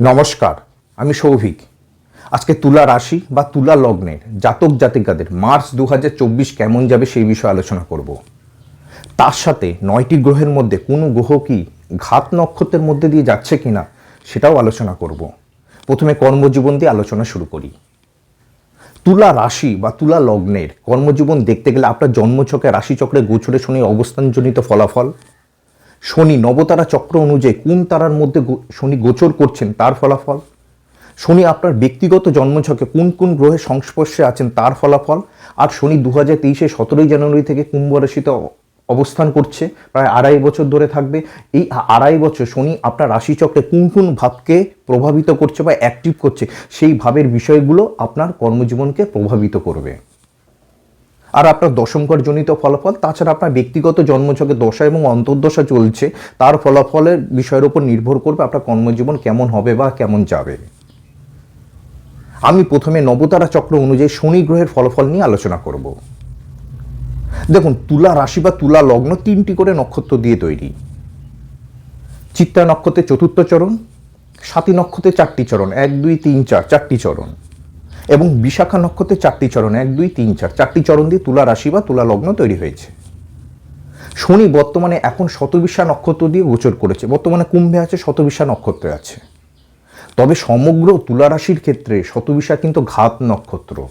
নমস্কার, আমি সৌভিক। আজকে তুলা রাশি বা তুলা লগ্নের জাতক জাতিকাদের মার্চ দু হাজার চব্বিশ কেমন যাবে সেই বিষয়ে আলোচনা করব। তার সাথে নয়টি গ্রহের মধ্যে কোনো গ্রহ কি ঘাত নক্ষত্রের মধ্যে দিয়ে যাচ্ছে কিনা সেটাও আলোচনা করব। প্রথমে কর্মজীবন দিয়ে আলোচনা শুরু করি। তুলা রাশি বা তুলা লগ্নের কর্মজীবন দেখতে গেলে আপনার জন্মছকে রাশিচক্রে গোচরে শনি অবস্থানজনিত ফলাফল শনি নবতারা চক্র অনুযায়ী কোন তারার মধ্যে শনি গোচর করছেন, তার ফলাফল? শনি আপনার ব্যক্তিগত জন্মছকে কোন কোন গ্রহের সংস্পর্শে আছেন, তার ফলাফল? আর শনি দু হাজার তেইশে সতেরোই জানুয়ারি থেকে কুম্ভ রাশিতে অবস্থান করছে, প্রায় আড়াই বছর ধরে থাকবে। এই আড়াই বছর শনি আপনার রাশিচক্রে কোন কোন ভাবকে প্রভাবিত করছে বা অ্যাক্টিভ করছে, সেই ভাবের বিষয়গুলো আপনার কর্মজীবনকে প্রভাবিত করবে। আর আপনার দশমকর জনিত ফলাফল, তাছাড়া আপনার ব্যক্তিগত জন্মছকে দশা এবং অন্তর্দশা চলছে, তার ফলাফলের বিষয়ের উপর নির্ভর করবে আপনার কর্মজীবন কেমন হবে বা কেমন যাবে। আমি প্রথমে নবতারা চক্র অনুযায়ী শনি গ্রহের ফলাফল নিয়ে আলোচনা করব। দেখুন, তুলা রাশি বা তুলা লগ্ন তিনটি করে নক্ষত্র দিয়ে তৈরি। চিত্রা নক্ষত্রের চতুর্থ চরণ, সাতী নক্ষত্রের চারটি চরণ, এক, দুই, তিন, চার, চারটি চরণ। এবং বিশাখা নক্ষত্রের চারটি চরণ, এক, দুই, তিন, চার। চারটি চরণ দিয়ে তুলা রাশি বা তুলা লগ্ন তৈরি হয়েছে। শনি বর্তমানে এখন শতবিশা নক্ষত্র দিয়ে গোচর করেছে। বর্তমানে কুম্ভে আছে, শতবিশা নক্ষত্রে আছে। তবে সমগ্র তুলা রাশির ক্ষেত্রে শতবিশা কিন্তু ঘাত নক্ষত্র।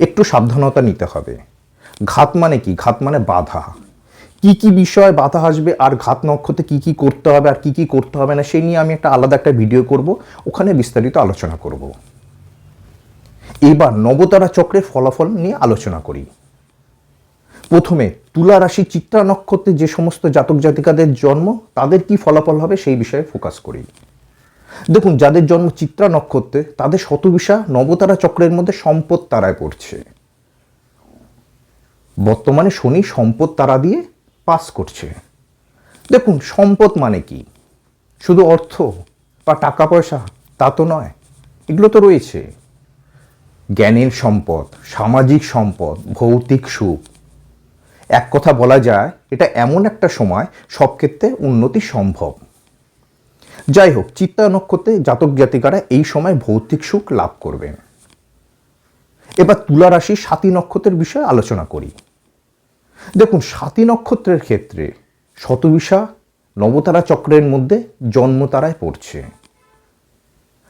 একটু সাবধানতা নিতে হবে। ঘাত মানে কি? ঘাত মানে বাধা। কি কি বিষয় বাধা আসবে আর ঘাত নক্ষত্রে কি কি করতে হবে আর কি কি করতে হবে না সেই নিয়ে আমি একটা আলাদা একটা ভিডিও করব। ওখানে বিস্তারিত আলোচনা করব। এবার নবতারা চক্রের ফলাফল নিয়ে আলোচনা করি। প্রথমে তুলা রাশি চিত্রা নক্ষত্রে যে সমস্ত জাতক জাতিকাদের জন্ম, তাদের কি ফলাফল হবে সেই বিষয়ে ফোকাস করি। দেখুন, যাদের জন্ম চিত্রা নক্ষত্রে, তাদের শতবিশা নবতারা চক্রের মধ্যে সম্পদ তারায় পড়ছে। বর্তমানে শনি সম্পদ তারা দিয়ে পাস করছে। দেখুন, সম্পদ মানে কি? শুধু অর্থ বা টাকা পয়সা, তা তো নয়, এগুলো তো রয়েছে। জ্ঞানের সম্পদ, সামাজিক সম্পদ, ভৌতিক সুখ। এক কথা বলা যায়, এটা এমন একটা সময় সব ক্ষেত্রে উন্নতি সম্ভব। যাই হোক, চিত্তা নক্ষত্রে জাতক জাতিকারা এই সময় ভৌতিক সুখ লাভ করবেন। এবার তুলা রাশি সাতী নক্ষত্রের বিষয়ে আলোচনা করি। দেখুন, সাতী নক্ষত্রের ক্ষেত্রে শতবিশা নবতারা চক্রের মধ্যে জন্মতারায় পড়ছে।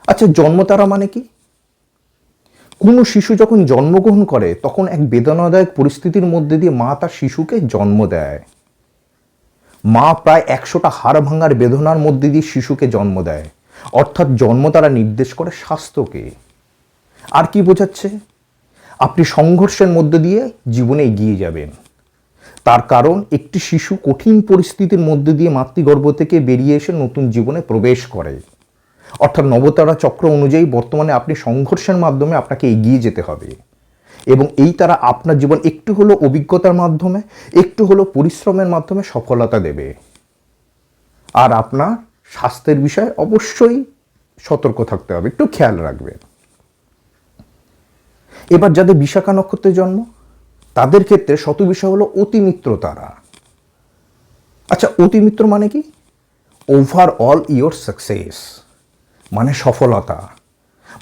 আচ্ছা জন্মতারা মানে কি? কোনো শিশু যখন জন্মগ্রহণ করে, তখন এক বেদনাদায়ক পরিস্থিতির মধ্যে দিয়ে মা তার শিশুকে জন্ম দেয়। মা প্রায় একশোটা হাড় ভাঙার বেদনার মধ্যে দিয়ে শিশুকে জন্ম দেয়। অর্থাৎ জন্ম তারা নির্দেশ করে স্বাস্থ্যকে। আর কি বোঝাচ্ছে? আপনি সংঘর্ষের মধ্যে দিয়ে জীবনে এগিয়ে যাবেন। তার কারণ, একটি শিশু কঠিন পরিস্থিতির মধ্যে দিয়ে মাতৃগর্ভ থেকে বেরিয়ে এসে নতুন জীবনে প্রবেশ করে। অর্থাৎ নবতারা চক্র অনুযায়ী বর্তমানে আপনি সংঘর্ষের মাধ্যমে আপনাকে এগিয়ে যেতে হবে। এবং এই তারা আপনার জীবন একটু হলো অভিজ্ঞতার মাধ্যমে, একটু হলো পরিশ্রমের মাধ্যমে সফলতা দেবে। আর আপনার স্বাস্থ্যের বিষয়ে অবশ্যই সতর্ক থাকতে হবে, একটু খেয়াল রাখবেন। এবার যাদের বিশাখা নক্ষত্রের জন্ম, তাদের ক্ষেত্রে শত বিষয় হলো অতিমিত্র তারা। আচ্ছা অতিমিত্র মানে কি? ওভারঅল ইয়োর সাকসেস মানে সফলতা।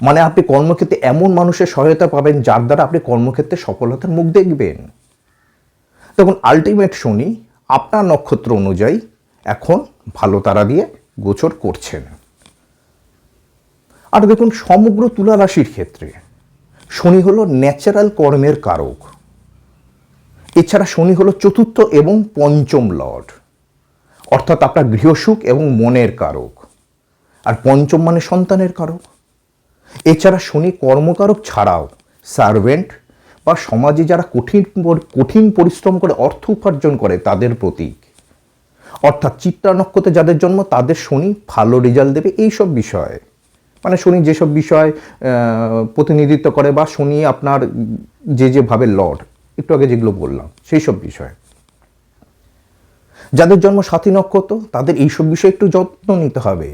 মানে আপনি কর্মক্ষেত্রে এমন মানুষের সহায়তা পাবেন যার দ্বারা আপনি কর্মক্ষেত্রে সফলতার মুখ দেখবেন। দেখুন আলটিমেট শনি আপনার নক্ষত্র অনুযায়ী এখন ভালো তারা দিয়ে গোচর করছেন। আর দেখুন, সমগ্র তুলা রাশির ক্ষেত্রে শনি হলো ন্যাচারাল কর্মের কারক। এছাড়া শনি হলো চতুর্থ এবং পঞ্চম লর্ড। অর্থাৎ আপনার গৃহসুখ এবং মনের কারক। আর পঞ্চম মানে সন্তানের কারক এছাড়া শনি কর্মকারক ছাড়াও সার্ভেন্ট বা সমাজে যারা কঠিন কঠিন পরিশ্রম করে অর্থ উপার্জন করে, তাদের প্রতীক। অর্থাৎ চিত্রা নক্ষত্রে যাদের জন্ম, তাদের শনি ভালো রেজাল্ট দেবে এই সব বিষয়ে। মানে শনি যেসব বিষয় প্রতিনিধিত্ব করে বা শনি আপনার যে যেভাবে লর্ড একটু আগে যেগুলো বললাম সেই সব বিষয়। যাদের জন্ম সাথী নক্ষত্র, তাদের এইসব বিষয়ে একটু যত্ন নিতে হবে।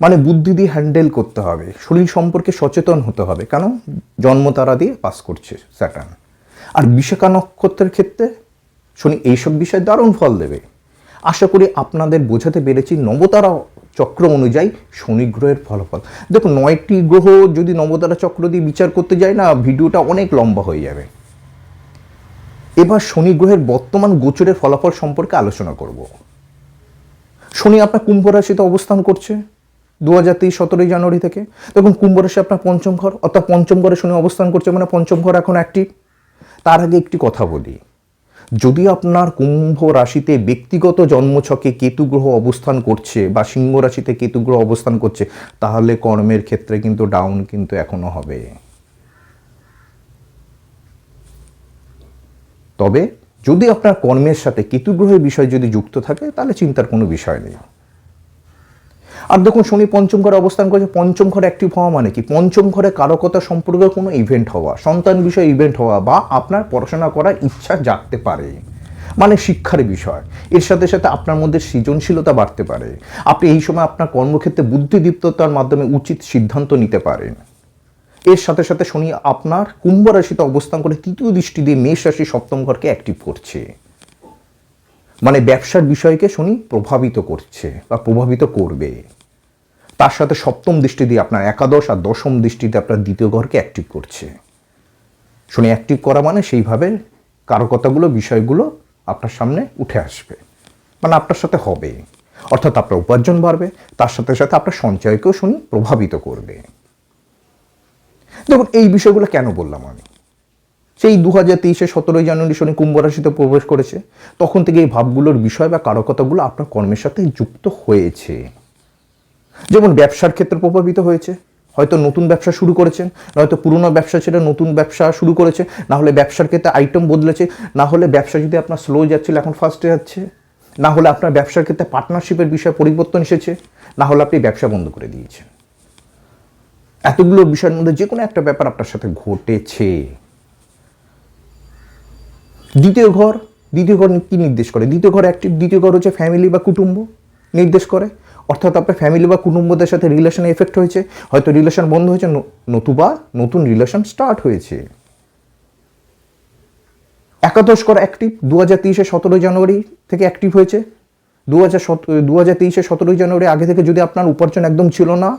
মানে বুদ্ধি দিয়ে হ্যান্ডেল করতে হবে। শরীর সম্পর্কে সচেতন হতে হবে। কেন জন্ম তারা দিয়ে পাস করছে স্যাটার্ন। আর বিশাখা নক্ষত্রের ক্ষেত্রে শনি এইসব বিষয়ে দারুণ ফল দেবে। আশা করি আপনাদের বোঝাতে পেরেছি নবতারা চক্র অনুযায়ী শনি গ্রহের ফলাফল। দেখুন, নয়টি গ্রহ যদি নবতারা চক্র দিয়ে বিচার করতে যায় না, ভিডিওটা অনেক লম্বা হয়ে যাবে। এবার শনি গ্রহের বর্তমান গোচরের ফলাফল সম্পর্কে আলোচনা করব। শনি আপনার কুম্ভ রাশিতে অবস্থান করছে। দু হাজার তেইশ সতেরোই জানুয়ারি থেকে। দেখুন, কুম্ভ রাশি আপনার পঞ্চম ঘর, অর্থাৎ পঞ্চম ঘরে শনি অবস্থান করছে মানে পঞ্চম ঘর এখন অ্যাক্টিভ তার আগে একটি কথা বলি, যদি আপনার কুম্ভ রাশিতে ব্যক্তিগত জন্মছকে কেতু গ্রহ অবস্থান করছে বা সিংহ রাশিতে কেতু গ্রহ অবস্থান করছে, তাহলে কর্মের ক্ষেত্রে কিন্তু ডাউন কিন্তু এখনও হবে। তবে যদি আপনার কর্মের সাথে কেতু গ্রহের বিষয় যদি যুক্ত থাকে, তাহলে চিন্তার কোনো বিষয় নেই। আর দেখুন শনি পঞ্চম ঘরে অবস্থান করেছে, পঞ্চম ঘরে অ্যাক্টিভ হওয়া মানে কি? পঞ্চম ঘরে কারকতা সম্পর্কে কোনো ইভেন্ট হওয়া, সন্তান বিষয়ে ইভেন্ট হওয়া বা আপনার পড়াশোনা করার ইচ্ছা জাগতে পারে। মানে শিক্ষার বিষয়। এর সাথে সাথে আপনার মধ্যে সৃজনশীলতা বাড়তে পারে। আপনি এই সময় আপনার কর্মক্ষেত্রে বুদ্ধিদীপ্ততার মাধ্যমে উচিত সিদ্ধান্ত নিতে পারেন। এর সাথে সাথে শনি আপনার কুম্ভ রাশিতে অবস্থান করে তৃতীয় দৃষ্টি দিয়ে মেষ রাশি সপ্তম ঘরকে অ্যাক্টিভ করছে। মানে ব্যবসার বিষয়কে শনি প্রভাবিত করছে বা প্রভাবিত করবে। তার সাথে সপ্তম দৃষ্টি দিয়ে আপনার একাদশ আর দশম দৃষ্টিতে আপনার দ্বিতীয় ঘরকে অ্যাক্টিভ করছে। শনি অ্যাক্টিভ করা মানে সেইভাবে কারকতাগুলো বিষয়গুলো আপনার সামনে উঠে আসবে। মানে আপনার সাথে হবে। অর্থাৎ আপনার উপার্জন বাড়বে, তার সাথে সাথে আপনার সঞ্চয়কেও শনি প্রভাবিত করবে। দেখুন, এই বিষয়গুলো কেন বললাম আমি? সেই দু হাজার তেইশে সতেরোই জানুয়ারি শনি কুম্ভ রাশিতে প্রবেশ করেছে, তখন থেকে এই ভাবগুলোর বিষয় বা কারকতাগুলো আপনার কর্মের সাথে যুক্ত হয়েছে। যেমন ব্যবসার ক্ষেত্রে প্রভাবিত হয়েছে, হয়তো নতুন ব্যবসা শুরু করেছেন, নয়তো পুরনো ব্যবসা ছেড়ে নতুন ব্যবসা শুরু করেছে, না হলে ব্যবসার ক্ষেত্রে আইটেম বদলেছে, না হলে ব্যবসা যদি আপনার স্লো যাচ্ছিল এখন ফার্স্টে যাচ্ছে, না হলে আপনার ব্যবসার ক্ষেত্রে পার্টনারশিপের বিষয়ে পরিবর্তন এসেছে, না হলে আপনি ব্যবসা বন্ধ করে দিয়েছেন। এতগুলো বিষয়ের মধ্যে যে কোনো একটা ব্যাপার আপনার সাথে ঘটেছে। দ্বিতীয় ঘর দ্বিতীয় ঘর কি নির্দেশ করে? দ্বিতীয় ঘর অ্যাক্টিভ দ্বিতীয় ঘর হচ্ছে ফ্যামিলি বা কুটুম্ব নির্দেশ করে। অর্থাৎ আপনার ফ্যামিলি বা কুটুম্বদের সাথে রিলেশনে এফেক্ট হয়েছে। হয়তো রিলেশন বন্ধ হয়েছে নতুবা নতুন রিলেশন স্টার্ট হয়েছে। একাদশ কর অ্যাক্টিভ দু হাজার তেইশে সতেরোই জানুয়ারি থেকে অ্যাক্টিভ হয়েছে। দু হাজার দু হাজার তেইশে সতেরোই জানুয়ারি আগে থেকে যদি আপনার উপার্জন একদম ছিল না,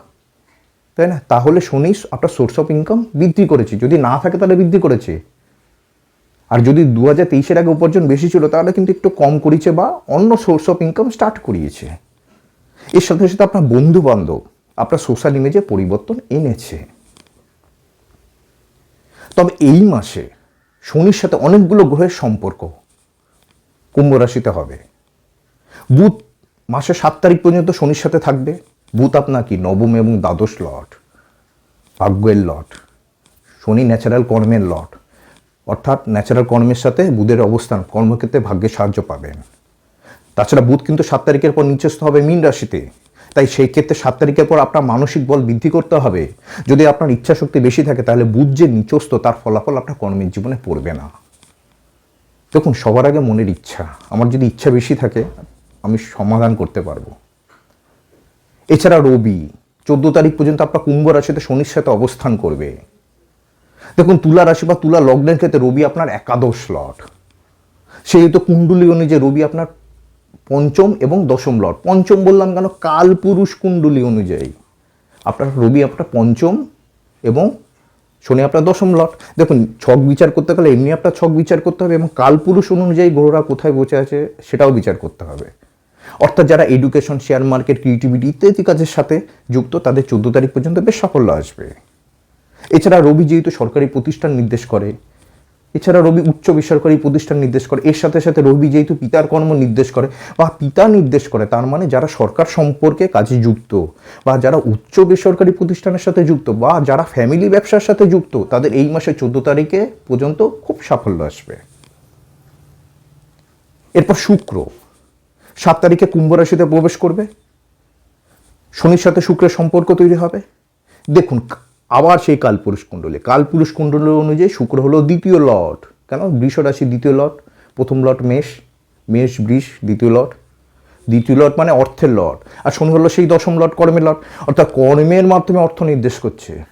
তাই না? তাহলে শনি আপনার সোর্স অফ ইনকাম বৃদ্ধি করেছে। যদি না থাকে তাহলে বৃদ্ধি করেছে। আর যদি দু হাজার তেইশের আগে উপার্জন বেশি ছিল, তাহলে কিন্তু একটু কম করিয়েছে বা অন্য সোর্স অফ ইনকাম স্টার্ট করিয়েছে। এর সাথে সাথে আপনার বন্ধু বান্ধব আপনার সোশ্যাল ইমেজে পরিবর্তন এনেছে। তবে এই মাসে শনির সাথে অনেকগুলো গ্রহের সম্পর্ক কুম্ভ রাশিতে হবে। বুধ মাসের সাত তারিখ পর্যন্ত শনির সাথে থাকবে। বুধ আপনার কি? নবম এবং দ্বাদশ লট, ভাগ্যের লট, শনি ন্যাচারাল কর্মের লট। অর্থাৎ ন্যাচারাল কর্মের সাথে বুধের অবস্থান কর্মক্ষেত্রে ভাগ্যে সাহায্য পাবেন তাছাড়া বুধ কিন্তু সাত তারিখের পর নিচস্থ হবে মীন রাশিতে। তাই সেই ক্ষেত্রে সাত তারিখের পর আপনার মানসিক বল বৃদ্ধি করতে হবে। যদি আপনার ইচ্ছা শক্তি বেশি থাকে, তাহলে বুধ যে নিচস্থ, তার ফলাফল আপনার কর্মের জীবনে পড়বে না। দেখুন, সবার আগে মনের ইচ্ছা। আমার যদি ইচ্ছা বেশি থাকে, আমি সমাধান করতে পারব। এছাড়া রবি, চোদ্দ তারিখ পর্যন্ত আপনার কুম্ভ রাশিতে শনির সাথে অবস্থান করবে। দেখুন, তুলা রাশি বা তুলা লগ্নের ক্ষেত্রে রবি আপনার একাদশ লট। সেহেতু কুণ্ডলী অনুযায়ী রবি আপনার পঞ্চম এবং দশম লট। পঞ্চম বললাম কেন? কালপুরুষ কুণ্ডলী অনুযায়ী আপনার রবি আপনার পঞ্চম এবং শনি আপনার দশম লট। দেখুন, ছক বিচার করতে গেলে এমনি আপনার ছক বিচার করতে হবে এবং কালপুরুষ অনুযায়ী গ্রহরা কোথায় বসে আছে সেটাও বিচার করতে হবে। অর্থাৎ যারা এডুকেশন শেয়ার মার্কেট ক্রিয়েটিভিটি ইত্যাদি কাজের সাথে যুক্ত, তাদের চোদ্দ তারিখ পর্যন্ত বেশ সাফল্য আসবে। এছাড়া রবি যেহেতু সরকারি প্রতিষ্ঠান নির্দেশ করে, এছাড়া রবি উচ্চ বেসরকারি প্রতিষ্ঠান নির্দেশ করে, এর সাথে সাথে রবি যেহেতু পিতার কর্ম নির্দেশ করে বা পিতা নির্দেশ করে, তার মানে যারা সরকার সম্পর্কে কাজে যুক্ত বা যারা উচ্চ বেসরকারি প্রতিষ্ঠানের সাথে যুক্ত বা যারা ফ্যামিলি ব্যবসার সাথে যুক্ত, তাদের এই মাসের চোদ্দ তারিখে পর্যন্ত খুব সাফল্য আসবে। এরপর শুক্র, সাত তারিখে কুম্ভ রাশিতে প্রবেশ করবে। শনির সাথে শুক্রের সম্পর্ক তৈরি হবে। দেখুন আবার সেই কালপুরুষ কুণ্ডলী। কালপুরুষ কুণ্ডলী অনুযায়ী শুক্র হলো দ্বিতীয় লট কেন? বৃষ রাশি দ্বিতীয় লট প্রথম লট মেষ মেষ, বৃষ, দ্বিতীয় লট দ্বিতীয় লট মানে অর্থের লট আর শনি হলো সেই দশম লট কর্মের লট অর্থাৎ কর্মের মাধ্যমে অর্থ নির্দেশ করছে।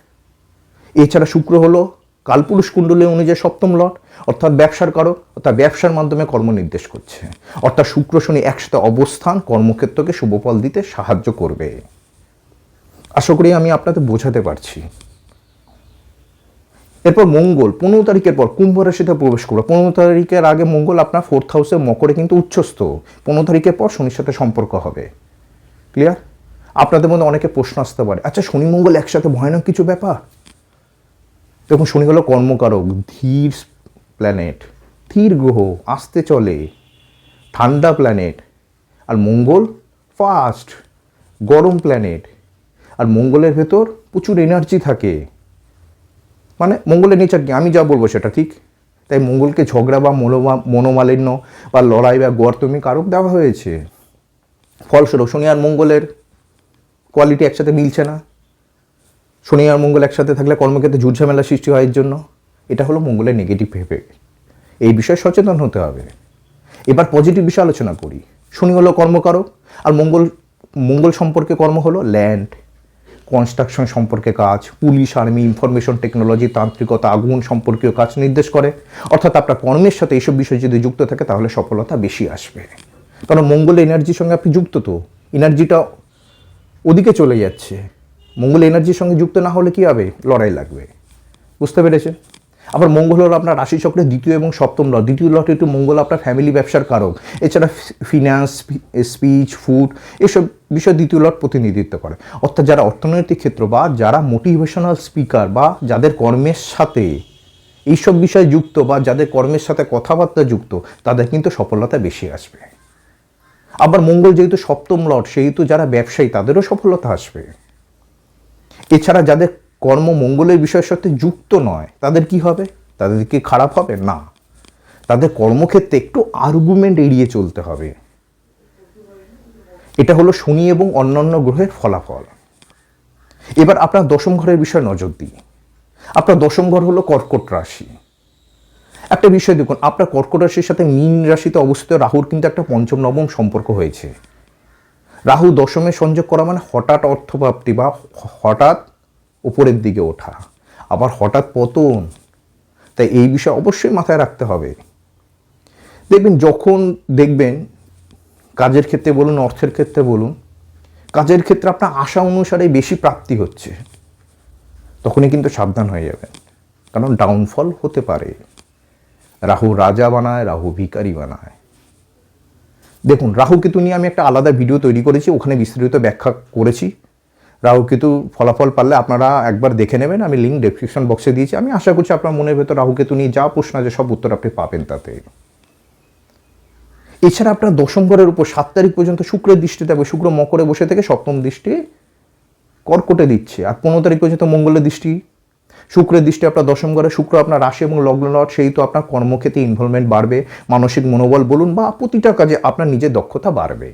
এছাড়া শুক্র হলো কালপুরুষ কুণ্ডলী অনুযায়ী সপ্তম লট অর্থাৎ ব্যবসার কারক, অর্থাৎ ব্যবসার মাধ্যমে কর্ম নির্দেশ করছে। অর্থাৎ শুক্র শনি একসাথে অবস্থান, কর্মক্ষেত্রকে শুভফল দিতে সাহায্য করবে। আশা করি আমি আপনাদের বোঝাতে পারছি। এরপর মঙ্গল, পনেরো তারিখের পর কুম্ভ রাশিতে প্রবেশ করবে। পনেরো তারিখের আগে মঙ্গল আপনার ফোর্থ হাউসে মকরে কিন্তু উচ্চস্থ। পনেরো তারিখের পর শনির সাথে সম্পর্ক হবে। ক্লিয়ার আপনাদের মধ্যে অনেকে প্রশ্ন আসতে পারে আচ্ছা শনি, মঙ্গল একসাথে ভয়ানক কিছু ব্যাপার? দেখুন, শনি হলো কর্মকারক, ধীর প্ল্যানেট ধীর গ্রহ, আসতে চলে, ঠান্ডা প্ল্যানেট আর মঙ্গল ফাস্ট গরম প্ল্যানেট আর মঙ্গলের ভেতর প্রচুর এনার্জি থাকে। মানে মঙ্গলের নেচার কি? আমি যা বলব সেটা ঠিক। তাই মঙ্গলকে ঝগড়া বা মনোমা মনোমালিন্য বা লড়াই বা গর্তমি কারক দেওয়া হয়েছে? ফলস্বরূপ শনি আর মঙ্গলের কোয়ালিটি একসাথে মিলছে না। শনি আর মঙ্গল একসাথে থাকলে কর্মক্ষেত্রে ঝুটঝামেলা সৃষ্টি হয় এর জন্য। এটা হলো মঙ্গলের নেগেটিভ ভেবে এই বিষয়ে সচেতন হতে হবে। এবার পজিটিভ বিষয়ে আলোচনা করি। শনি হলো কর্মকারক আর মঙ্গল মঙ্গল সম্পর্কে কর্ম হলো ল্যান্ড কনস্ট্রাকশন সম্পর্কে কাজ, পুলিশ আর্মি ইনফরমেশন টেকনোলজি তান্ত্রিকতা, আগুন সম্পর্কীয় কাজ নির্দেশ করে। অর্থাৎ আপনার কর্মের সাথে এইসব বিষয় যদি যুক্ত থাকে, তাহলে সফলতা বেশি আসবে। কারণ মঙ্গল এনার্জির সঙ্গে আপনি যুক্ত তো। এনার্জিটা ওদিকে চলে যাচ্ছে। মঙ্গল এনার্জির সঙ্গে যুক্ত না হলে কী হবে? লড়াই লাগবে। বুঝতে পেরেছেন? আবার মঙ্গল হলো আপনার রাশিচক্রের দ্বিতীয় এবং সপ্তম লট। দ্বিতীয় লটে একটু মঙ্গল আপনার ফ্যামিলি ব্যবসার কারক। এছাড়া ফিনান্স স্পিচ ফুড এসব বিষয় দ্বিতীয় লট প্রতিনিধিত্ব করে। অর্থাৎ যারা অর্থনৈতিক ক্ষেত্র বা যারা মোটিভেশনাল স্পিকার বা যাদের কর্মের সাথে এইসব বিষয়ে যুক্ত বা যাদের কর্মের সাথে কথাবার্তা যুক্ত, তাদের কিন্তু সফলতা বেশি আসবে। আবার মঙ্গল যেহেতু সপ্তম লট, সেহেতু যারা ব্যবসায়ী, তাদেরও সফলতা আসবে। এছাড়া যাদের কর্ম মঙ্গলের বিষয়ের সাথে যুক্ত নয়। তাদের কি হবে? তাদের কি খারাপ হবে? না। তাদের কর্মক্ষেত্রে একটু আর্গুমেন্ট এড়িয়ে চলতে হবে। এটা হলো শনি এবং অন্যান্য গ্রহের ফলাফল। এবার আপনার দশম ঘরের বিষয়ে নজর দিই। আপনার দশম ঘর হলো কর্কট রাশি। একটা বিষয় দেখুন, আপনার কর্কট রাশির সাথে মীন রাশিতে অবস্থিত রাহুর কিন্তু একটা পঞ্চম, নবম সম্পর্ক হয়েছে। রাহু দশমে সংযোগ করা মানে হঠাৎ অর্থপ্রাপ্তি বা হঠাৎ উপরের দিকে ওঠা, আবার হঠাৎ পতন। তাই এই বিষয় অবশ্যই মাথায় রাখতে হবে। দেখবেন, যখন দেখবেন, কাজের ক্ষেত্রে বলুন, অর্থের ক্ষেত্রে বলুন, কাজের ক্ষেত্রে আপনার আশা অনুসারে বেশি প্রাপ্তি হচ্ছে। তখনই কিন্তু সাবধান হয়ে যাবেন। কারণ ডাউনফল হতে পারে। রাহু রাজা বানায়, রাহু ভিকারি বানায়। দেখুন, রাহু কেতু নিয়ে আমি একটা আলাদা ভিডিও তৈরি করেছি, ওখানে বিস্তারিত ব্যাখ্যা করেছি। রাহু কেতু ফলাফল পারলে আপনারা একবার দেখে নেবেন, আমি লিঙ্ক ডেসক্রিপশন বক্সে দিয়েছি। আমি আশা করছি আপনার মনের ভেতর রাহু কেতু নিয়ে যা প্রশ্ন আছে সব উত্তর আপনি পাবেন তাতে। এছাড়া আপনার দশম ঘরের উপর সাত তারিখ পর্যন্ত শুক্রের দৃষ্টি থাকবে শুক্র মকরে বসে থেকে সপ্তম দৃষ্টি কর্কটে দিচ্ছে, আর পনেরো তারিখ পর্যন্ত মঙ্গলের দৃষ্টি। শুক্রের দৃষ্টি আপনার দশম ঘরে, শুক্র আপনার রাশি এবং লগ্ন লট সেই তো আপনার কর্মক্ষেত্রে ইনভলভমেন্ট বাড়বে, মানসিক মনোবল বলুন বা প্রতিটা কাজে আপনার নিজের দক্ষতা বাড়বে।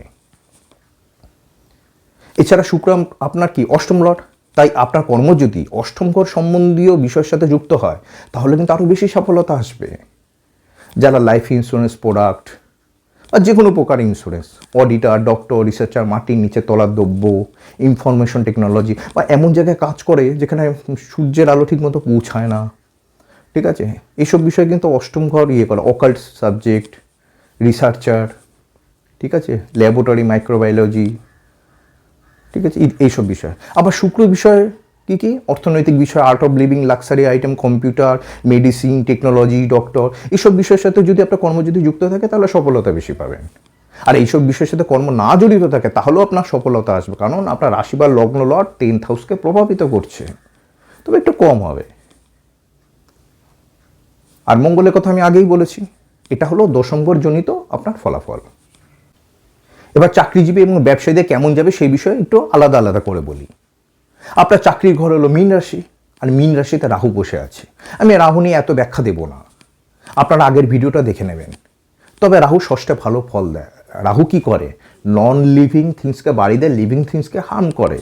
এছাড়া শুক্র আপনার কি অষ্টম লট? তাই আপনার কর্ম যদি অষ্টম ঘর সম্বন্ধীয় বিষয়ের সাথে যুক্ত হয়, তাহলে কিন্তু আরও বেশি সফলতা আসবে। যারা লাইফ ইন্স্যুরেন্স প্রোডাক্ট বা যে কোনো প্রকার ইন্স্যুরেন্স অডিটার ডক্টর রিসার্চার মাটির নিচে তলার দ্রব্য ইনফরমেশন টেকনোলজি বা এমন জায়গায় কাজ করে যেখানে সূর্যের আলো ঠিক মতো পৌঁছায় না, ঠিক আছে? এইসব বিষয়ে কিন্তু অষ্টম ঘর ইয়ে করে অকাল্ট সাবজেক্ট রিসার্চার ঠিক আছে? ল্যাবরেটরি মাইক্রোবায়োলজি ঠিক আছে? এই- এইসব বিষয়। আবার শুক্র বিষয় কী কী? অর্থনৈতিক বিষয় art of living luxury item computer medicine technology doctor এইসব বিষয়ের সাথে যদি আপনার কর্ম যদি যুক্ত থাকে, তাহলে সফলতা বেশি পাবেন। আর এইসব বিষয়ের সাথে কর্ম না জড়িত থাকে, তাহলেও আপনার সফলতা আসবে। কারণ আপনার রাশি বা লগ্ন লট টেন্থ হাউসকে প্রভাবিত করছে। তবে একটু কম হবে। আর মঙ্গলের কথা আমি আগেই বলেছি, এটা হলো দশম্বর জনিত আপনার ফলাফল। এবার চাকরিজীবী এবং ব্যবসায়ীদের কেমন যাবে সেই বিষয়ে একটু আলাদা আলাদা করে বলি। আপনার চাকরির ঘর হলো মীন রাশি, আর মীন রাশিতে রাহু বসে আছে। আমি রাহু নিয়ে এত ব্যাখ্যা দেব না। আপনারা আগের ভিডিওটা দেখে নেবেন। তবে রাহু ষষ্ঠে ভালো ফল দেয়। রাহু কি করে? নন লিভিং থিংসকে বাড়ি দেয় লিভিং থিংসকে হার্ম করে।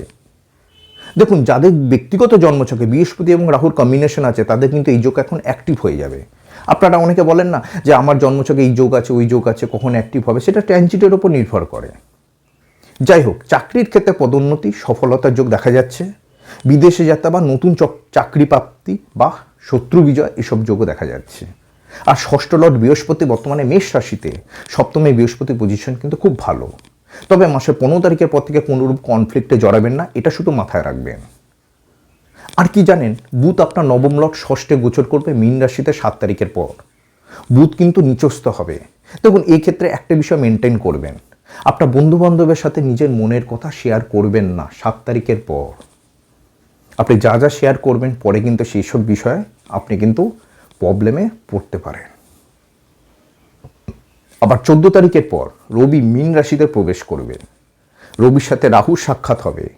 দেখুন, যাদের ব্যক্তিগত জন্মছকে বৃহস্পতি এবং রাহুর কম্বিনেশন আছে, তাদের কিন্তু এই যোগ এখন অ্যাক্টিভ হয়ে যাবে। আপনারা অনেকে বলেন না যে আমার জন্মছকে এই যোগ আছে, ওই যোগ আছে, কখন অ্যাক্টিভ হবে? সেটা ট্রানজিটের ওপর নির্ভর করে। যাই হোক, চাকরির ক্ষেত্রে পদোন্নতি, সফলতার যোগ দেখা যাচ্ছে। বিদেশে যাত্রা বা নতুন চক- চাকরি প্রাপ্তি বা শত্রু বিজয়, এসব যোগও দেখা যাচ্ছে। আর ষষ্ঠ লর্ড বৃহস্পতি বর্তমানে মেষ রাশিতে। সপ্তমে বৃহস্পতি পজিশন কিন্তু খুব ভালো। তবে মাসের পনেরো তারিখের পর থেকে কোনোরূপ কনফ্লিক্টে জড়াবেন না, এটা শুধু মাথায় রাখবেন। আর কি জানেন, বুধ আপনার নবম লট ষষ্ঠে গোচর করবে, মীন রাশিতে সাত তারিখের পর। বুধ কিন্তু নিচস্থ হবে। দেখুন, এই ক্ষেত্রে একটা বিষয় মেনটেন করবেন। আপনার বন্ধু বান্ধবের সাথে নিজের মনের কথা শেয়ার করবেন না সাত তারিখের পর। আপনি যা যা শেয়ার করবেন, পরে কিন্তু সেই সব বিষয়ে আপনি কিন্তু প্রবলেমে পড়তে পারেন। আবার চোদ্দ তারিখের পর রবি মীন রাশিতে প্রবেশ করবে রবির সাথে রাহু সাক্ষাৎ হবে।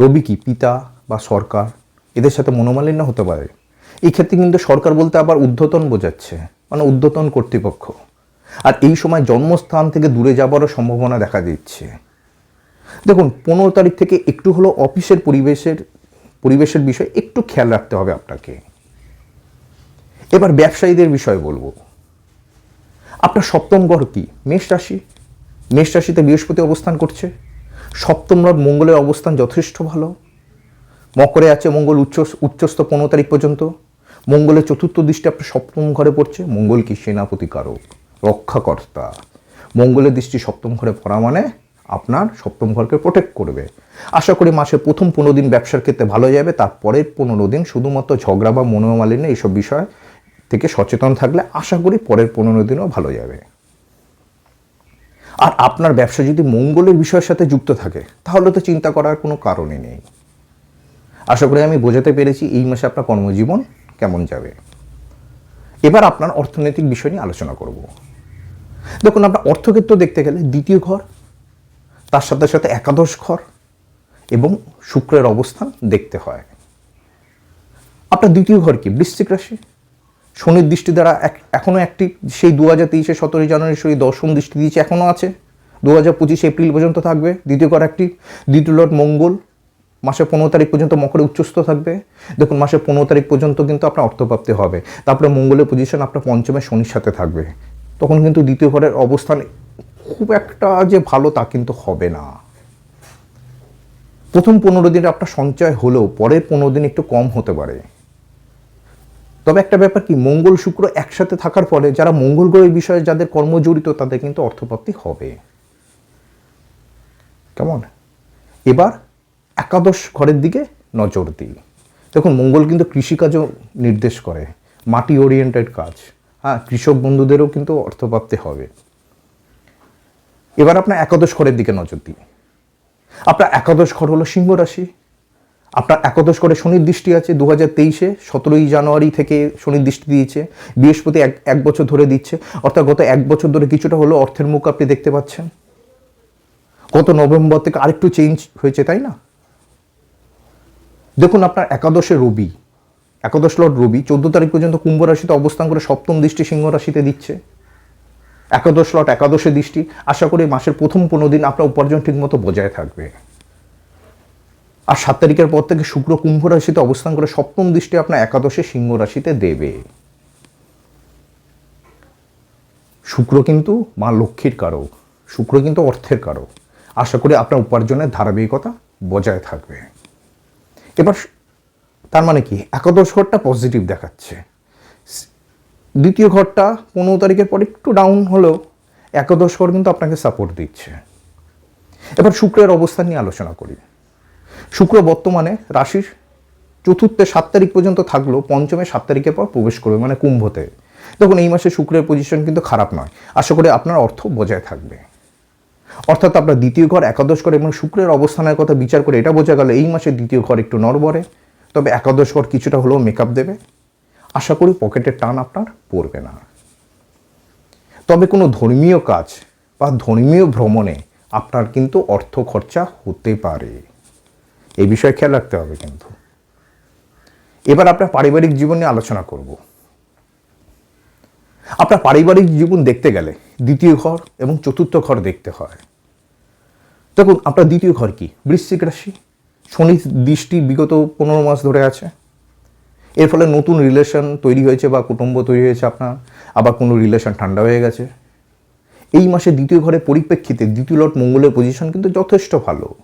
রবি কি, পিতা? বা সরকার, এদের সাথে মনোমালিন্য হতে পারে। এই ক্ষেত্রে কিন্তু সরকার বলতে আবার উদ্ধতন বোঝাচ্ছে মানে উদ্ধতন কর্তৃপক্ষ। আর এই সময় জন্মস্থান থেকে দূরে যাবারও সম্ভাবনা দেখা দিচ্ছে। দেখুন, পনেরো তারিখ থেকে একটু হলো অফিসের পরিবেশের পরিবেশের বিষয়ে একটু খেয়াল রাখতে হবে আপনাকে। এবার ব্যবসায়ীদের বিষয়ে বলব। আপনার সপ্তম ঘর কি? মেষ রাশি? মেষ রাশিতে বৃহস্পতি অবস্থান করছে। সপ্তম রথ মঙ্গলের অবস্থান যথেষ্ট ভালো। মকরে আছে মঙ্গল উচ্চ, উচ্চস্থ পনেরো তারিখ পর্যন্ত। মঙ্গলের চতুর্থ দৃষ্টি আপনার সপ্তম ঘরে পড়ছে। মঙ্গল কি সেনাপতি কারক রক্ষাকর্তা। মঙ্গলের দৃষ্টি সপ্তম ঘরে পড়া মানে আপনার সপ্তম ঘরকে প্রোটেক্ট করবে। আশা করি মাসে প্রথম পনেরো দিন ব্যবসার ক্ষেত্রে ভালো যাবে, তারপরের পনেরো দিন শুধুমাত্র ঝগড়া বা মনোমালিন্য এইসব বিষয় থেকে সচেতন থাকলে আশা করি পরের পনেরো দিনও ভালো যাবে। আর আপনার ব্যবসা যদি মঙ্গলের বিষয়ের সাথে যুক্ত থাকে, তাহলে তো চিন্তা করার কোনো কারণই নেই। আশা করি আমি বোঝাতে পেরেছি এই মাসে আপনার কর্মজীবন কেমন যাবে। এবার আপনার অর্থনৈতিক বিষয় নিয়ে আলোচনা করব। দেখুন, আপনার অর্থক্ষেত্র দেখতে গেলে দ্বিতীয় ঘর, তার সাথে সাথে একাদশ ঘর এবং শুক্রের অবস্থান দেখতে হয়। আপনার দ্বিতীয় ঘর কি? বৃশ্চিক রাশি। শনির দৃষ্টি দ্বারা এক এখনও একটি, সেই দু হাজার তেইশে সতেরোই জানুয়ারি সেই দশম দৃষ্টি দিয়েছে এখনও আছে। দু হাজার পঁচিশে এপ্রিল পর্যন্ত থাকবে। দ্বিতীয় ঘর একটি, দ্বিতীয় লট মঙ্গল মাসের পনেরো তারিখ পর্যন্ত মকরে উচ্চস্থ থাকবে। দেখুন, মাসের পনেরো তারিখ পর্যন্ত কিন্তু আপনার অর্থপ্রাপ্তি হবে। তারপরে মঙ্গলের পজিশন আপনার পঞ্চমে শনির সাথে থাকবে। তখন কিন্তু দ্বিতীয় ঘরের অবস্থান খুব একটা যে ভালো তা কিন্তু হবে না। প্রথম পনেরো দিন আপনার সঞ্চয় হলেও পরের পনেরো দিন একটু কম হতে পারে। তবে একটা ব্যাপার কি, মঙ্গল, শুক্র একসাথে থাকার ফলে যারা মঙ্গল গ্রহের বিষয়ে যাদের কর্ম জড়িত তাদের কিন্তু অর্থপ্রাপ্তি হবে। কেমন? এবার একাদশ ঘরের দিকে নজর দিই। দেখুন, মঙ্গল কিন্তু কৃষিকাজও নির্দেশ করে মাটি ওরিয়েন্টেড কাজ। হ্যাঁ কৃষক বন্ধুদেরও কিন্তু অর্থ অর্থপ্রাপ্তি হবে। এবার আপনার একাদশ ঘরের দিকে নজর দিই। আপনার একাদশ ঘর হলো সিংহ রাশি। আপনার একাদশ ঘরে শনির দৃষ্টি আছে দু হাজার তেইশে সতেরোই জানুয়ারি থেকে শনির দৃষ্টি দিয়েছে, বৃহস্পতি এক এক বছর ধরে দিচ্ছে, অর্থাৎ গত এক বছর ধরে কিছুটা হলো অর্থের মুখ আপনি দেখতে পাচ্ছেন। গত নভেম্বর থেকে আরেকটু চেঞ্জ হয়েছে, তাই না? দেখুন, আপনার একাদশে রবি, একাদশ লর্ড রবি, চোদ্দ তারিখ পর্যন্ত কুম্ভ রাশিতে অবস্থান করে সপ্তম দৃষ্টি সিংহ রাশিতে দিচ্ছে। একাদশ লট একাদশে দৃষ্টি, আশা করি মাসের প্রথম পনেরো দিন আপনার উপার্জন ঠিকমতো বজায় থাকবে। আর সাত তারিখের পর থেকে শুক্র কুম্ভ রাশিতে অবস্থান করে সপ্তম দৃষ্টি আপনার একাদশে সিংহ রাশিতে দেবে। শুক্র কিন্তু মা লক্ষ্মীর কারক, শুক্র কিন্তু অর্থের কারক। আশা করি আপনার উপার্জনের ধারাবাহিকতা বজায় থাকবে। এবার তার মানে কি? একাদশ ঘরটা পজিটিভ দেখাচ্ছে। দ্বিতীয় ঘরটা পনেরো তারিখের পর একটু ডাউন হলেও একাদশ ঘর কিন্তু আপনাকে সাপোর্ট দিচ্ছে। এবার শুক্রের অবস্থান নিয়ে আলোচনা করি। শুক্র বর্তমানে রাশির চতুর্থে সাত তারিখ পর্যন্ত থাকলেও পঞ্চমে সাত তারিখের পর প্রবেশ করবে মানে কুম্ভতে। দেখুন, এই মাসে শুক্রের পজিশন কিন্তু খারাপ নয়। আশা করি আপনার অর্থ বজায় থাকবে। অর্থাৎ আপনার দ্বিতীয় ঘর একাদশ ঘর এবং শুক্রের অবস্থানের কথা বিচার করে এটা বোঝা গেল এই মাসে দ্বিতীয় ঘর একটু নড়বড়ে। তবে একাদশ ঘর কিছুটা হলেও মেকআপ দেবে। আশা করি পকেটের টান আপনার পড়বে না। তবে কোনো ধর্মীয় কাজ বা ধর্মীয় ভ্রমণে আপনার কিন্তু অর্থ খরচা হতে পারে। এই বিষয়ে খেয়াল রাখতে হবে কিন্তু। এবার আপনার পারিবারিক জীবন নিয়ে আলোচনা করব। আপনার পারিবারিক জীবন দেখতে গেলে দ্বিতীয় ঘর এবং চতুর্থ ঘর দেখতে হয়। দেখুন, আপনার দ্বিতীয় ঘর কি? বৃশ্চিক রাশি। শনি দৃষ্টি বিগত পনেরো মাস ধরে আছে। এর ফলে নতুন রিলেশন তৈরি হয়েছে বা কুটুম্ব তৈরি হয়েছে আপনার। আবার কোনো রিলেশন ঠান্ডা হয়ে গেছে। এই মাসে দ্বিতীয় ঘরের পরিপ্রেক্ষিতে দ্বিতীয় লট মঙ্গলের পজিশন কিন্তু যথেষ্ট ভালো।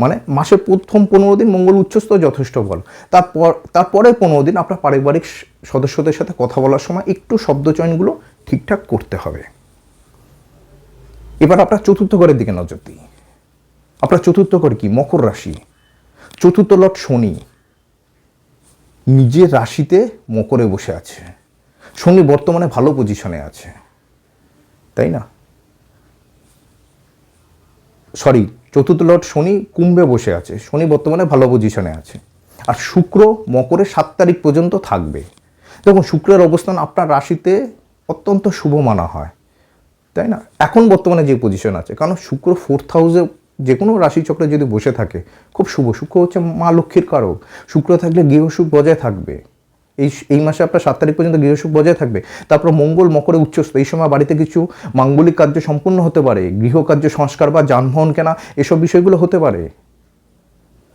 মানে মাসের প্রথম পনেরো দিন মঙ্গল উচ্চস্থ যথেষ্ট বল। তারপর তারপরে পনেরো দিন আপনার পারিবারিক সদস্যদের সাথে কথা বলার সময় একটু শব্দচয়নগুলো ঠিকঠাক করতে হবে। এবার আপনার চতুর্থ ঘরের দিকে নজর দিই। আপনার চতুর্থ ঘর কি? মকর রাশি। চতুর্থ লট শনি। নিজের রাশিতে মকরে বসে আছে। শনি বর্তমানে ভালো পজিশনে আছে। তাই না? সরি চতুর্থ লট শনি কুম্ভে বসে আছে। শনি বর্তমানে ভালো পজিশনে আছে। আর শুক্র মকরে সাত তারিখ পর্যন্ত থাকবে। দেখুন, শুক্রের অবস্থান আপনার রাশিতে অত্যন্ত শুভ মানা হয়। তাই না? এখন বর্তমানে যে পজিশন আছে, কারণ শুক্র ফোর্থ হাউসে যে কোনো রাশিচক্রে যদি বসে থাকে, খুব শুভ। শুক্র হচ্ছে মা লক্ষ্মীর কারক। শুক্র থাকলে গৃহসুখ বজায় থাকবে। এই এই মাসে আপনার সাত তারিখ পর্যন্ত গৃহসুখ বজায় থাকবে। তারপর মঙ্গল, মকরে উচ্চস্থ এই সময় বাড়িতে কিছু মাঙ্গলিক কার্য সম্পূর্ণ হতে পারে। গৃহকার্য সংস্কার বা যানবাহন কেনা, এসব বিষয়গুলো হতে পারে।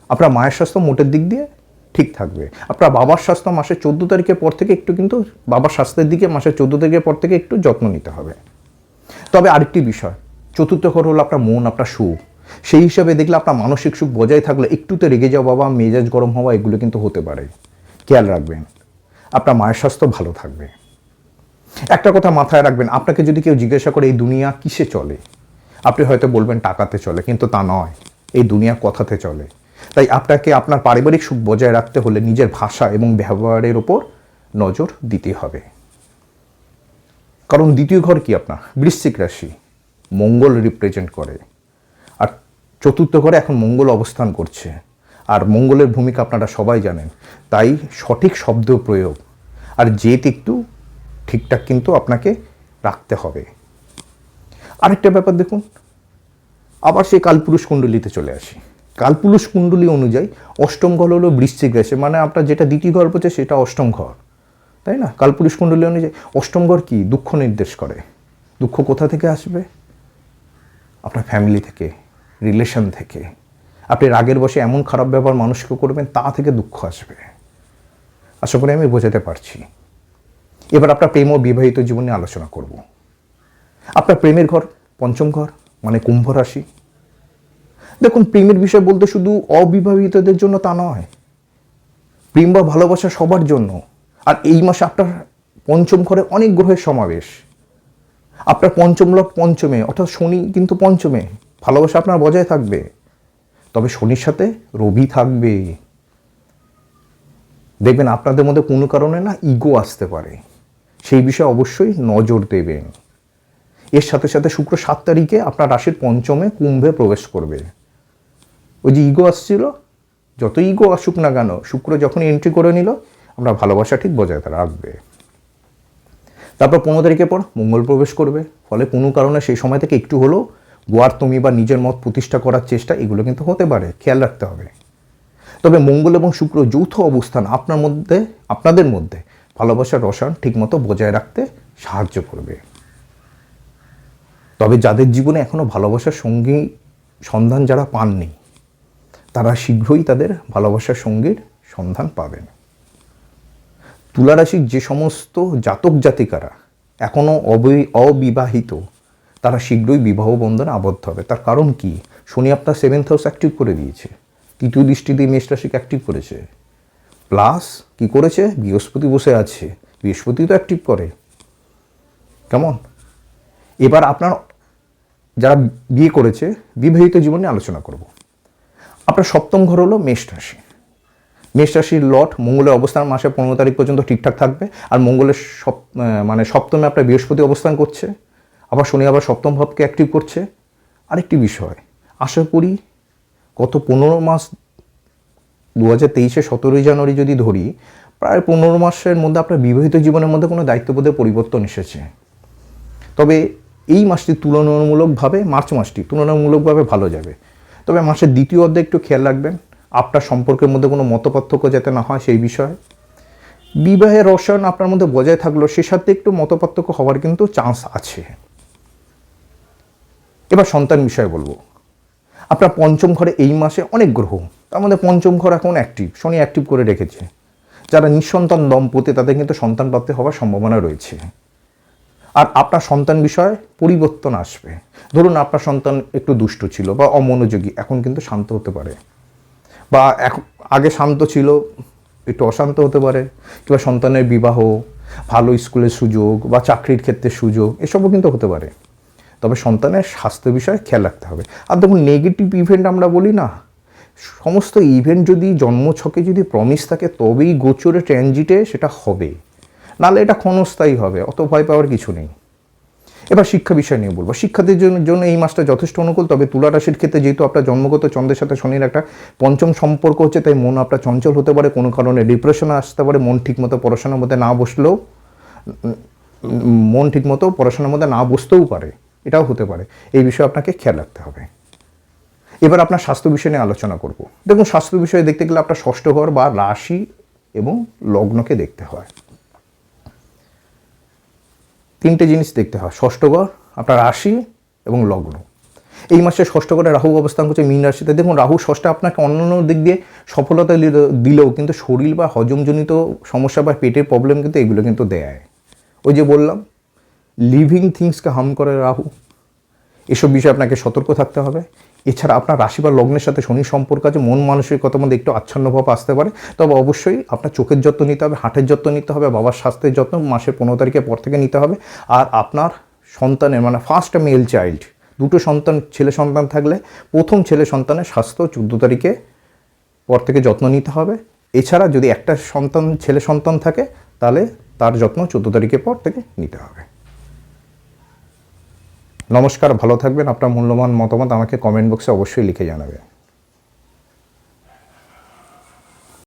আপনার মায়ের স্বাস্থ্য মোটের দিক দিয়ে ঠিক থাকবে। আপনার বাবার স্বাস্থ্য মাসের চোদ্দ তারিখের পর থেকে একটু কিন্তু বাবার স্বাস্থ্যের দিকে মাসের চোদ্দ তারিখের পর থেকে একটু যত্ন নিতে হবে। তবে আরেকটি বিষয়, চতুর্থ ঘর হলো আপনার মন, আপনার সুখ। সেই হিসাবে দেখলে আপনার মানসিক সুখ বজায় থাকলে একটুতে রেগে যাওয়া বা মেজাজ গরম হওয়া এগুলো কিন্তু হতে পারে। খেয়াল রাখবেন। আপনার মায়ের স্বাস্থ্য ভালো থাকবে। একটা কথা মাথায় রাখবেন, আপনাকে যদি কেউ জিজ্ঞাসা করে, এই দুনিয়া কিসে চলে? আপনি হয়তো বলবেন, টাকাতে চলে। কিন্তু তা নয়। এই দুনিয়া কথাতে চলে। তাই আপনাকে আপনার পারিবারিক সুখ বজায় রাখতে হলে নিজের ভাষা এবং ব্যবহারের ওপর নজর দিতে হবে। কারণ দ্বিতীয় ঘর কি আপনার? বৃশ্চিক রাশি। মঙ্গল রিপ্রেজেন্ট করে। আর চতুর্থ ঘরে এখন মঙ্গল অবস্থান করছে। আর মঙ্গলের ভূমিকা আপনারা সবাই জানেন। তাই সঠিক শব্দ প্রয়োগ আর জেদ একটু ঠিকঠাক কিন্তু আপনাকে রাখতে হবে। আরেকটা ব্যাপার দেখুন, আবার সেই কালপুরুষ কুণ্ডলিতে চলে আসি। কালপুরুষ কুণ্ডলী অনুযায়ী অষ্টম ঘর হলো বৃশ্চিক রাশি মানে আপনার যেটা দ্বিতীয় ঘর বলছে সেটা অষ্টম ঘর। তাই না? কালপুরুষ কুণ্ডলী অনুযায়ী অষ্টম ঘর কি? দুঃখ নির্দেশ করে। দুঃখ কোথা থেকে আসবে? আপনার ফ্যামিলি থেকে রিলেশন থেকে। আপনি রাগের বসে এমন খারাপ ব্যবহার মানুষকে করবেন, তা থেকে দুঃখ আসবে। আশা করি আমি বোঝাতে পারছি। এবার আপনার প্রেম ও বিবাহিত জীবনে আলোচনা করব। আপনার প্রেমের ঘর, পঞ্চম ঘর মানে কুম্ভ রাশি। দেখুন, প্রেমের বিষয় বলতে শুধু অবিবাহিতদের জন্য তা নয়। প্রেম বা ভালোবাসা সবার জন্য। আর এই মাসে আপনার পঞ্চম ঘরে অনেক গ্রহের সমাবেশ। আপনার পঞ্চম লট পঞ্চমে, অর্থাৎ শনি কিন্তু পঞ্চমে। ভালোবাসা আপনার বজায় থাকবে। তবে শনির সাথে রবি থাকবে। দেখবেন আপনাদের মধ্যে কোনো কারণে না ইগো আসতে পারে। সেই বিষয়ে অবশ্যই নজর দেবেন। এর সাথে সাথে শুক্র সাত তারিখে আপনার রাশির পঞ্চমে কুম্ভে প্রবেশ করবে। ওই যে ইগো আসছিল, যত ইগো আসুক না কেন, শুক্র যখন এন্ট্রি করে নিল, আমরা ভালোবাসা ঠিক বজায় রাখবে। তারপর পনেরো তারিখের পর মঙ্গল প্রবেশ করবে। ফলে কোনো কারণে সেই সময় থেকে একটু হলেও গোয়ার তুমি বা নিজের মত প্রতিষ্ঠা করার চেষ্টা, এগুলো কিন্তু হতে পারে, খেয়াল রাখতে হবে। তবে মঙ্গল এবং শুক্র যৌথ অবস্থান আপনার মধ্যে, আপনাদের মধ্যে ভালোবাসার রসায়ন ঠিকমতো বজায় রাখতে সাহায্য করবে। তবে যাদের জীবনে এখনও ভালোবাসার সঙ্গী, সন্ধান যারা পাননি, তারা শীঘ্রই তাদের ভালোবাসার সঙ্গীর সন্ধান পাবেন। তুলা রাশির যে সমস্ত জাতক জাতিকারা এখনও অবি- অবিবাহিত শীঘ্রই বিবাহ বন্ধনে আবদ্ধ হবে। তার কারণ কি? শনি আপনার সেভেন্থ হাউস অ্যাক্টিভ করে দিয়েছে। তৃতীয় দৃষ্টি দিয়ে মেষ রাশিকে অ্যাক্টিভ করেছে। প্লাস কি করেছে? বৃহস্পতি বসে আছে। বৃহস্পতি তো অ্যাক্টিভ করে। কেমন? এবার আপনার যারা বিয়ে করেছে, বিবাহিত জীবনে আলোচনা করব। আপনার সপ্তম ঘর হলো মেষ রাশি। মেষ রাশির লট মঙ্গলের অবস্থান মাসে পনেরো তারিখ পর্যন্ত ঠিকঠাক থাকবে। আর মঙ্গলের সপ মানে সপ্তমে আপনার বৃহস্পতি অবস্থান করছে। আবার শনি আবার সপ্তম ভাবকে অ্যাক্টিভ করছে। আরেকটি বিষয়, আশা করি গত পনেরো মাস দু হাজার তেইশে সতেরোই জানুয়ারি যদি ধরি, প্রায় পনেরো মাসের মধ্যে আপনার বিবাহিত জীবনের মধ্যে কোনো দায়িত্ববোধের পরিবর্তন এসেছে। তবে এই মাসটি তুলনামূলকভাবে, মার্চ মাসটি তুলনামূলকভাবে ভালো যাবে। তবে মাসের দ্বিতীয় অর্ধে একটু খেয়াল রাখবেন, আপনার সম্পর্কের মধ্যে কোনো মতপার্থক্য যাতে না হয় সেই বিষয়ে। বিবাহের রসায়ন আপনার মধ্যে বজায় থাকলেও সে সাথে একটু মতপার্থক্য হওয়ার কিন্তু চান্স আছে। এবার সন্তান বিষয়ে বলব। আপনার পঞ্চম ঘরে এই মাসে অনেক গ্রহ। তার মধ্যে পঞ্চম ঘর এখন অ্যাক্টিভ শনি অ্যাক্টিভ করে রেখেছে। যারা নিঃসন্তান দম্পতি, তাদের কিন্তু সন্তান প্রাপ্তি হওয়ার সম্ভাবনা রয়েছে। আর আপনার সন্তান বিষয়ে পরিবর্তন আসবে। ধরুন আপনার সন্তান একটু দুষ্ট ছিল বা অমনোযোগী, এখন কিন্তু শান্ত হতে পারে। বা এখন আগে শান্ত ছিল, একটু অশান্ত হতে পারে। কিংবা সন্তানের বিবাহ, ভালো স্কুলের সুযোগ বা চাকরির ক্ষেত্রে সুযোগ, এসবও কিন্তু হতে পারে। তবে সন্তানের স্বাস্থ্য বিষয়ে খেয়াল রাখতে হবে। আর দেখুন নেগেটিভ ইভেন্ট আমরা বলি না। সমস্ত ইভেন্ট যদি জন্মছকে যদি প্রমিস থাকে, তবেই গোচরে ট্রানজিটে সেটা হবে। নাহলে এটা ক্ষণস্থায়ী হবে, অত ভয় পাওয়ার কিছু নেই। এবার শিক্ষা বিষয় নিয়ে বলব। শিক্ষার্থীর জন্য জন্য এই মাসটা যথেষ্ট অনুকূল, তবে তুলা রাশির ক্ষেত্রে যেহেতু আপনার জন্মগত চন্দ্রের সাথে শনির একটা পঞ্চম সম্পর্ক হচ্ছে, তাই মন আপনার চঞ্চল হতে পারে, কোনো কারণে ডিপ্রেশনে আসতে পারে, মন ঠিকমতো পড়াশোনার মধ্যে না বসলেও মন ঠিকমতো পড়াশোনার মধ্যে না বসতেও পারে। এটাও হতে পারে। এই বিষয়ে আপনাকে খেয়াল রাখতে হবে। এবার আপনার স্বাস্থ্য বিষয় নিয়ে আলোচনা করব। দেখুন, স্বাস্থ্য বিষয়ে দেখতে গেলে আপনার ষষ্ঠ ঘর বা রাশি এবং লগ্নকে দেখতে হয়। তিনটে জিনিস দেখতে হয়। ষষ্ঠ ঘর, আপনার রাশি এবং লগ্ন। এই মাসে ষষ্ঠ ঘরে রাহু অবস্থান করছে, মীন রাশিতে। দেখুন, রাহু ষষ্ঠে আপনাকে অন্যান্য দিক দিয়ে সফলতা দিল- দিলেও কিন্তু শরীর বা হজমজনিত সমস্যা বা পেটের প্রবলেম কিন্তু এগুলো কিন্তু দেয়। ওই যে বললাম লিভিং থিংসকে হার্ম করে রাহু? এসব বিষয়ে আপনাকে সতর্ক থাকতে হবে। এছাড়া আপনার রাশি বা লগ্নের সাথে শনি সম্পর্ক আছে, মন মানসিকতার মধ্যে একটু আচ্ছন্নভাব আসতে পারে। তবে অবশ্যই আপনার চোখের যত্ন নিতে হবে, হাটের যত্ন নিতে হবে, বাবার স্বাস্থ্যের যত্ন মাসের পনেরো তারিখের পর থেকে নিতে হবে। আর আপনার সন্তানের মানে ফার্স্ট মেল চাইল্ড দুটো সন্তান ছেলে সন্তান থাকলে প্রথম ছেলে সন্তানের স্বাস্থ্য চোদ্দ তারিখে পর থেকে যত্ন নিতে হবে। এছাড়া যদি একটা সন্তান ছেলে সন্তান থাকে, তাহলে তার যত্ন চোদ্দ তারিখের পর থেকে নিতে হবে। নমস্কার ভালো থাকবেন। আপনার মূল্যবান মতামত আমাকে কমেন্ট বক্সে অবশ্যই লিখে জানাবেন।